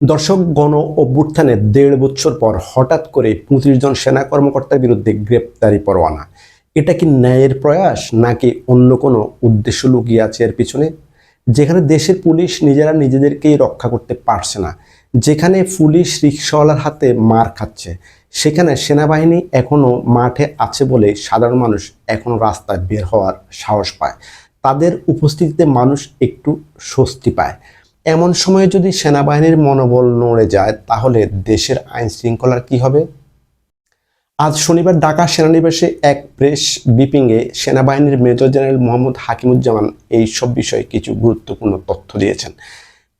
দর্শক গণ অভ্যুত্থানে দেড় বছর পর হঠাৎ করে পঁচিশ জন সেনা কর্মকর্তার বিরুদ্ধে গ্রেপ্তারি পরোয়ানা। এটা কি ন্যায়ের প্রয়াস নাকি অন্য কোনো উদ্দেশ্য লুকিয়ে আছে এর পিছনে? যেখানে দেশের পুলিশ নিজেরা নিজেদেরকেই রক্ষা করতে পারছে না, যেখানে পুলিশ রিক্সাওয়ালার হাতে মার খাচ্ছে, সেখানে সেনাবাহিনী এখনও মাঠে আছে বলে সাধারণ মানুষ এখনও রাস্তায় বের হওয়ার সাহস পায়। তাদের উপস্থিতিতে মানুষ একটু স্বস্তি পায়। এমন সময়ে যদি সেনাবাহিনীর মনোবল নড়ে যায়, তাহলে দেশের আইন শৃঙ্খলার কি হবে? আজ শনিবার ঢাকা সেনানিবাসে এক প্রেস ব্রিফিংয়ে সেনাবাহিনীর মেজর জেনারেল মোহাম্মদ হাকিমুজ্জামান এই সব বিষয়ে কিছু গুরুত্বপূর্ণ তথ্য দিয়েছেন।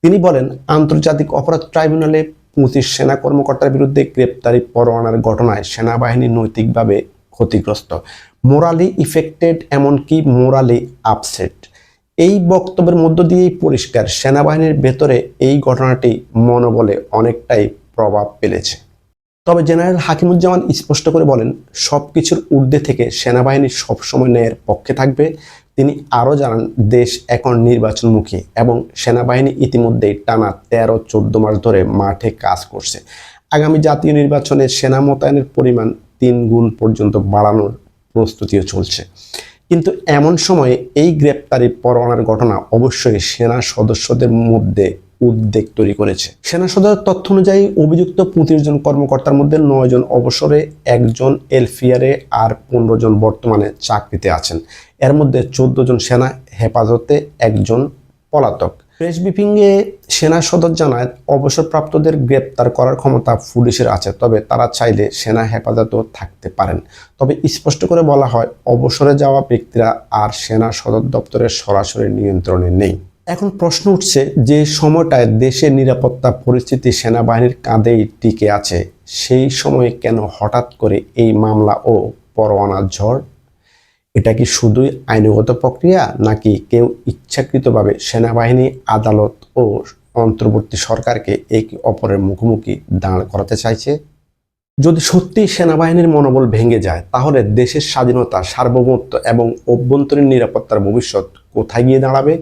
তিনি বলেন, আন্তর্জাতিক অপরাধ ট্রাইব্যুনালে পঁচিশ সেনা কর্মকর্তার বিরুদ্ধে গ্রেপ্তারি পরোয়ানার ঘটনায় সেনাবাহিনী নৈতিকভাবে ক্ষতিগ্রস্ত। মোরালি ইফেক্টেড, এমনকি মোরালি আপসেট। এই বক্তব্যের মধ্য দিয়েই পরিষ্কার সেনাবাহিনীর ভেতরে এই ঘটনাটি মনোবলে অনেকটাই প্রভাব ফেলেছে। তবে জেনারেল হাকিমুজ্জামান স্পষ্ট করে বলেন সব কিছুর ঊর্ধ্বে থেকে সেনাবাহিনী সবসময় ন্যায়ের পক্ষে থাকবে। তিনি আরও জানান, দেশ এখন নির্বাচনমুখী এবং সেনাবাহিনী ইতিমধ্যেই টানা তেরো, চোদ্দ মাস ধরে মাঠে কাজ করছে। আগামী জাতীয় নির্বাচনে সেনা মোতায়েনের পরিমাণ তিন গুণ পর্যন্ত বাড়ানোর প্রস্তুতিও চলছে। কিন্তু এমন সময়ে এই গ্রেপ্তারি পরোয়ানার ঘটনা অবশ্যই সেনা সদস্যদের মধ্যে উদ্বেগ তৈরি করেছে। সেনা সদস্য তথ্য অনুযায়ী অভিযুক্ত পঁচিশ জন কর্মকর্তার মধ্যে নয় জন অবসরে একজন এলফিয়ারে আর পনেরো জন বর্তমানে চাকরিতে আছেন। এর মধ্যে চোদ্দ জন সেনা হেফাজতে, একজন পলাতক। প্রেস ব্রিফিংয়ে সেনা সদর জানায়, অবসরপ্রাপ্তদের গ্রেপ্তার করার ক্ষমতা পুলিশের আছে, তবে তারা চাইলে সেনা হেফাজতেও থাকতে পারেন। তবে স্পষ্ট করে বলা হয়, অবসরে যাওয়া ব্যক্তিরা আর সেনা সদর দপ্তরের সরাসরি নিয়ন্ত্রণে নেই। এখন প্রশ্ন উঠছে, যে সময়টায় দেশের নিরাপত্তা পরিস্থিতি সেনাবাহিনীর কাঁধেই টিকে আছে, সেই সময়ে কেন হঠাৎ করে এই মামলা ও পরোয়ানা ঝড়? এটা কি শুধুই আইনগত প্রক্রিয়া নাকি কেউ ইচ্ছাকৃতভাবে সেনাবাহিনী, আদালত ও অন্তর্বর্তী সরকারকে একে অপরের মুখোমুখি দাঁড় করাতে চাইছে? যদি সত্যি সেনাবাহিনীর মনোবল ভেঙে যায়, তাহলে দেশের স্বাধীনতা, সার্বভৌমত্ব এবং অভ্যন্তরীণ নিরাপত্তার ভবিষ্যৎ কোথায় গিয়ে দাঁড়াবে?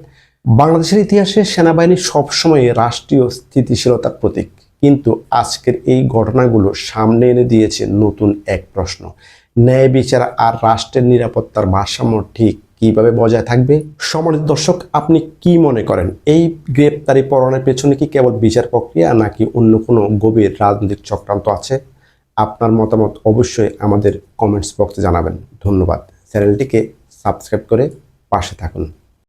বাংলাদেশের ইতিহাসে সেনাবাহিনী সবসময় রাষ্ট্রীয় স্থিতিশীলতার প্রতীক। কিন্তু আজকের এই ঘটনাগুলো সামনে এনে দিয়েছে নতুন এক প্রশ্ন। ন্যায় বিচার আর রাষ্ট্রের নিরাপত্তার ভারসাম্য ঠিক কীভাবে বজায় থাকবে? সমাজ দর্শক, আপনি কি মনে করেন? এই গ্রেপ্তারি পরনের পেছনে কি কেবল বিচার প্রক্রিয়া নাকি অন্য কোনো গভীর রাজনৈতিক চক্রান্ত আছে? আপনার মতামত অবশ্যই আমাদের কমেন্টস বক্সে জানাবেন। ধন্যবাদ। চ্যানেলটিকে সাবস্ক্রাইব করে পাশে থাকুন।